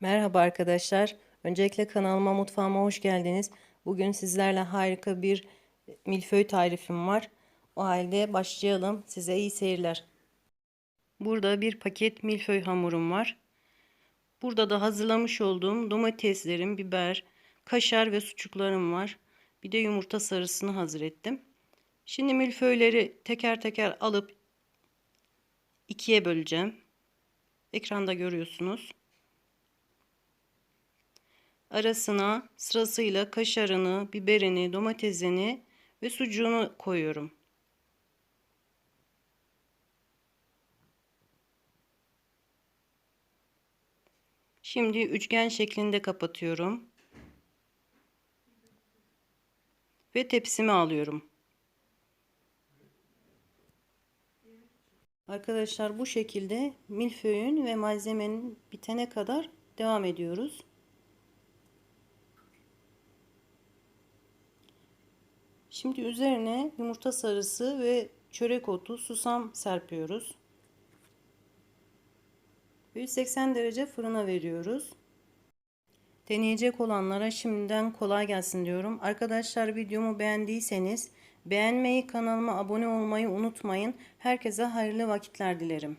Merhaba arkadaşlar. Öncelikle kanalıma mutfağıma hoş geldiniz. Bugün sizlerle harika bir milföy tarifim var. O halde başlayalım. Size iyi seyirler. Burada bir paket milföy hamurum var. Burada da hazırlamış olduğum domateslerim, biber, kaşar ve sucuklarım var. Bir de yumurta sarısını hazır ettim. Şimdi milföyleri teker teker alıp ikiye böleceğim. Ekranda görüyorsunuz. Arasına sırasıyla kaşarını, biberini, domatesini ve sucuğunu koyuyorum. Şimdi üçgen şeklinde kapatıyorum. Ve tepsime alıyorum. Arkadaşlar bu şekilde milföyün ve malzemenin bitene kadar devam ediyoruz. Şimdi üzerine yumurta sarısı ve çörek otu, susam serpiyoruz. 180 derece fırına veriyoruz. Deneyecek olanlara şimdiden kolay gelsin diyorum. Arkadaşlar videomu beğendiyseniz beğenmeyi, kanalıma abone olmayı unutmayın. Herkese hayırlı vakitler dilerim.